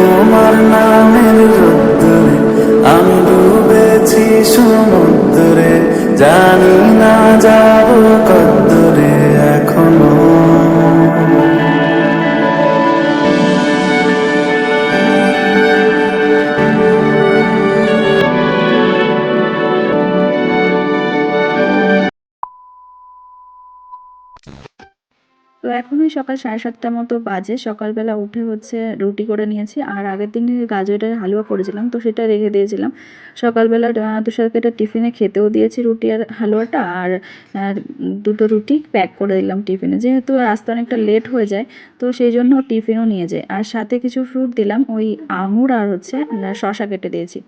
তোমার নামের রোদ্দুরে আমি ডুবেছি সমুদ্রে। জানি না যাব কদ্দুরে এখনও। তো এখন ওই সকাল সাড়ে সাতটার মতো বাজে। সকালবেলা উঠে হচ্ছে রুটি করে নিয়েছি। আর আগের দিন গাজরের হালুয়া করেছিলাম, তো সেটা রেখে দিয়েছিলাম। সকালবেলা তুষারকে এটা টিফিনে খেতেও দিয়েছি রুটি আর হালুয়াটা। আর দুটো রুটি প্যাক করে দিলাম টিফিনে। যেহেতু আসতে অনেকটা লেট হয়ে যায়, তো সেই জন্য টিফিনও নিয়ে যায়। আর সাথে কিছু ফ্রুট দিলাম, ওই আঙুর আর হচ্ছে শসা কেটে দিয়েছি।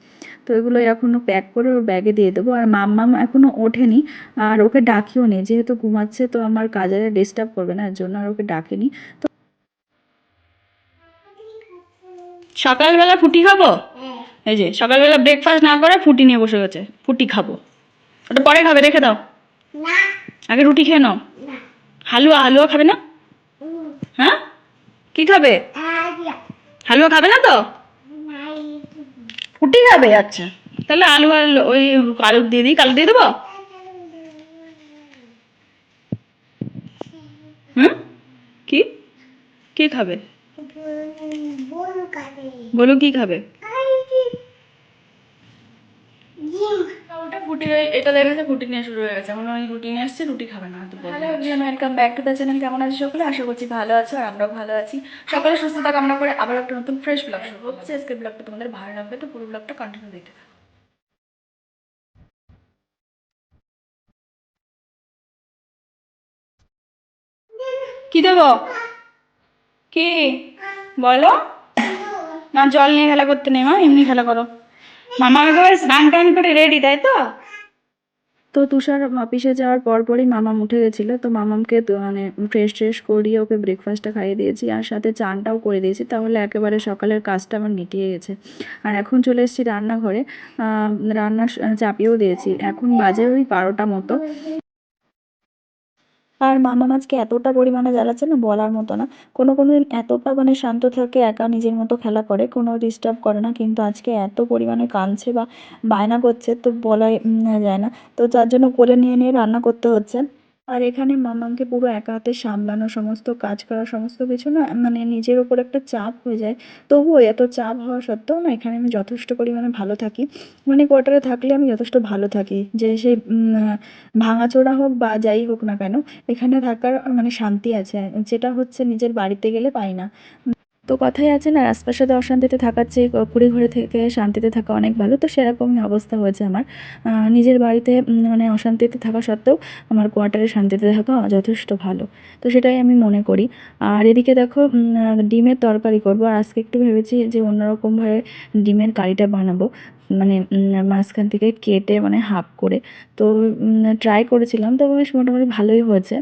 তো এগুলো এখনও প্যাক করে ওর ব্যাগে দিয়ে দেবো। আর মাম্মাম এখনও ওঠেনি, আর ওকে ডাকিও নি। যেহেতু ঘুমাচ্ছে, তো আমার কাজে ডিস্টার্ব করবে না জন্য আর ওকে ডাকিনি। তো সকালবেলা ফুটি খাব? এই যে সকালবেলা ব্রেকফাস্ট না করে ফুটি নিয়ে বসে গেছে। ফুটি খাব। ওটা পরে খাবে রেখে দাও। আগে রুটি খেয়ে নাও। হালুয়া হালুয়া খাবে না? হ্যাঁ? কি খাবে? হালুয়া খাবে না তো? ফুটি খাবে আচ্ছা। তাহলে আলু আর ওই আলু দিয়ে দিই কালু দিয়ে দেবো? হুম? কি? কি খাবে? কি খাবে? নিয়ে শুরু হয়ে গেছে রুটি নিয়ে রুটি খাবে না কেমন আছো সকলে আশা করছি ভালো আছো আর আমরাও ভালো আছি সকালে সুস্থতা কামনা করে আবার একটা নতুন ফ্রেশ ব্লগ শুরু হচ্ছে আজকের ব্লগটা তোমাদের ভালো লাগবে তো পুরো ব্লগটা কন্টিনিউ দেখতে থাকো। কি দেবো? কি? বলো। না, জল নিয়ে খেলা করতে নেই মা, এমনি খেলা করো। মামা একেবারে স্নান টান করে রেডি তাই তো? তো তুষার অফিসে যাওয়ার পর পরই মামাম উঠে গেছিল, তো মামামকে মানে ফ্রেশ ট্রেশ করিয়ে ওকে ব্রেকফাস্টটা খাইয়ে দিয়েছি, আর সাথে চানটাও করে দিয়েছি, তাহলে একেবারে সকালের কাজটা আমার মিটিয়ে গেছে। আর এখন চলে এসেছি রান্নাঘরে রান্না চাপিয়েও দিয়েছি, এখন বাজে ওই বারোটা মতো। আর মামা মাছকে এতটা পরিমাণে জ্বালাচ্ছে না বলার মতো না। কোনো কোনো দিন এতটা মানে শান্ত থাকে, একা নিজের মতো খেলা করে, কোনো ডিস্টার্ব করে না। কিন্তু আজকে এত পরিমাণে কাঁদছে বা বায়না করছে তো বলাই যায় না। তো যার জন্য কোলে নিয়ে নিয়ে রান্না করতে হচ্ছে। আর এখানে মামাকে পুরো একা হাতে সামলানো সমস্ত, কাজ করা সমস্ত কিছু না মানে নিজের ওপর একটা চাপ হয়ে যায়। তবুও এত চাপ হওয়া সত্ত্বেও না, এখানে আমি যথেষ্ট পরিমাণে ভালো থাকি। মানে কোয়ার্টারে থাকলে আমি যথেষ্ট ভালো থাকি। যে সেই ভাঙাচোরা হোক বা যাই হোক না কেন, এখানে থাকার মানে শান্তি আছে। যেটা হচ্ছে নিজের বাড়িতে গেলে পাই না। তো কথাই আছে না, রাজপ্রাসাদে অশান্তিতে থাকার চেয়ে কুড়ে ঘরে থেকে শান্তিতে থাকা অনেক ভালো। তো সেরকমই অবস্থা হয়েছে আমার। নিজের বাড়িতে মানে অশান্তিতে থাকা সত্ত্বেও আমার কোয়ার্টারে শান্তিতে থাকা যথেষ্ট ভালো। তো সেটাই আমি মনে করি। আর এদিকে দেখো ডিমের তরকারি করব। আর আজকে একটু ভেবেছি যে অন্যরকমভাবে ডিমের কারিটা বানাবো। মানে মাঝখান থেকে কেটে মানে হাফ করে। তো ট্রাই করেছিলাম তো বেশ মোটামুটি ভালোই হয়েছে।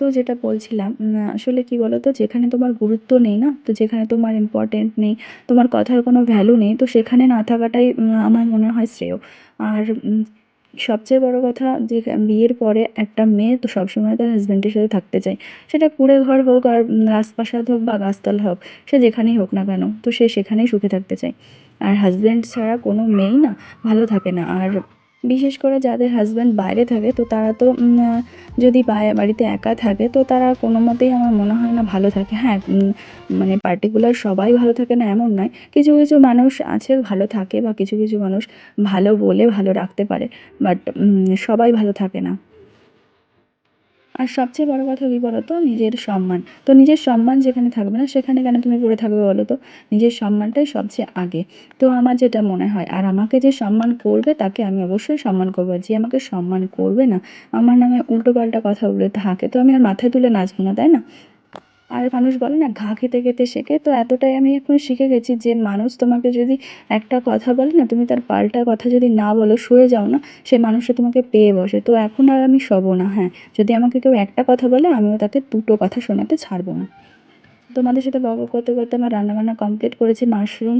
তো যেটা বলছিলাম আসলে কি বলতো, যেখানে তোমার গুরুত্ব নেই না, তো যেখানে তোমার ইম্পর্টেন্ট নেই, তোমার কথার কোনো ভ্যালু নেই, তো সেখানে না থাকাটাই আমার মনে হয় শ্রেয়। আর সবচেয়ে বড় কথা যে, বিয়ের পরে একটা মেয়ে তো সবসময় তার হাজব্যান্ডের সাথে থাকতে চায়। সেটা কুঁড়ে ঘর হোক আর রাজপ্রাসাদ হোক বা গাছতলা হোক, সে যেখানেই হোক না কেন, তো সে সেখানেই সুখে থাকতে চায়। আর হাজব্যান্ড ছাড়া কোনো মেয়েই না ভালো থাকে না। আর বিশেষ করে যাদের হাজব্যান্ড বাইরে থাকে, তো তারা তো যদি বাড়িতে একা থাকে, তো তারা কোনো মতেই আমার মনে হয় না ভালো থাকে। হ্যাঁ মানে পার্টিকুলার সবাই ভালো থাকে না, এমন নয়। কিছু কিছু মানুষ আছে ভালো থাকে বা কিছু কিছু মানুষ ভালো বলে ভালো রাখতে পারে বাট সবাই ভালো থাকে না। আর সবচেয়ে বড় কথা কী বলো তো? নিজের সম্মান। তো নিজের সম্মান যেখানে থাকবে না, সেখানে কেন তুমি পড়ে থাকবে বলো তো? নিজের সম্মানটাই সবচেয়ে আগে। তো আমার যেটা মনে হয়, আর আমাকে যে সম্মান করবে, তাকে আমি অবশ্যই সম্মান করব। যে আমাকে সম্মান করবে না, আমার নামে উল্টো পাল্টা কথা বলে থাকে, তো আমি আর মাথায় তুলে নাচবো না, তাই না? আর মানুষ বলে না, ঘা খেতে খেতে শেখে। তো এতটাই আমি এখন শিখে গেছি যে মানুষ তোমাকে যদি একটা কথা বলে না, তুমি তার পাল্টা কথা যদি না বলো সরে যাও না, সে মানুষটা তোমাকে পেয়ে বসে। তো এখন আর আমি শোবো না হ্যাঁ। যদি আমাকে কেউ একটা কথা বলে, আমিও তাকে দুটো কথা শোনাতে ছাড়বো না। তোমাদের সাথে গল্প করতে করতে আমার রান্নাবান্না কমপ্লিট করেছি মাশরুম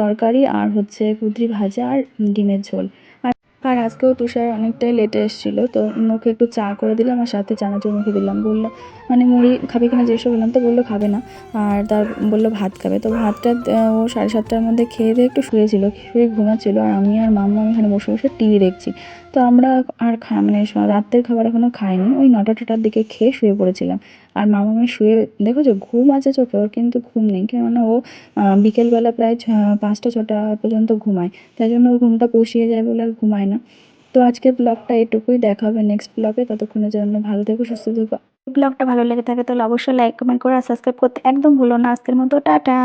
তরকারি আর হচ্ছে কুঁদরি ভাজা আর ডিমের ঝোল। আর আর আজকেও তুষার অনেকটাই লেটে এসেছিল, তো মুখে একটু চা করে দিলাম আর সাথে চানাচুর মুখে দিলাম। বলল মানে মুড়ি খাবে কিনা জিজ্ঞেস করলাম তো, বলল খাবে না। আর তার বলল, ভাত খাবে। তো ভাতটা ও সাড়ে সাতটার মধ্যে খেয়ে দিয়ে একটু শুয়েছিল, শুয়ে ঘুমাচ্ছিল। আর আমি আর মাম্মা এখানে বসে বসে টিভি দেখছি। তো আমরা আর খা মানে রাত্রের খাবার এখনও খাইনি। ওই নটা টটার দিকে খেয়ে শুয়ে পড়েছিলাম। আর মামা আমি শুয়ে দেখো যে ঘুম আছে চোখে, ওর কিন্তু ঘুম নেই। কেননা ও বিকেলবেলা প্রায় পাঁচটা, ছটা পর্যন্ত ঘুমায়। তাই জন্য ওর ঘুমটা পুষিয়ে যায় বলে আর ঘুমায় না। তো আজকের ব্লগটা এটুকুই, দেখা হবে নেক্সট ব্লগে ততক্ষণের জন্য ভালো থেকো, সুস্থ থেকো। ব্লগটা ভালো লেগে থাকে তাহলে অবশ্যই লাইক কমেন্ট করে আর সাবস্ক্রাইব করতে একদম ভুলো না। আজকের মতো, টাটা।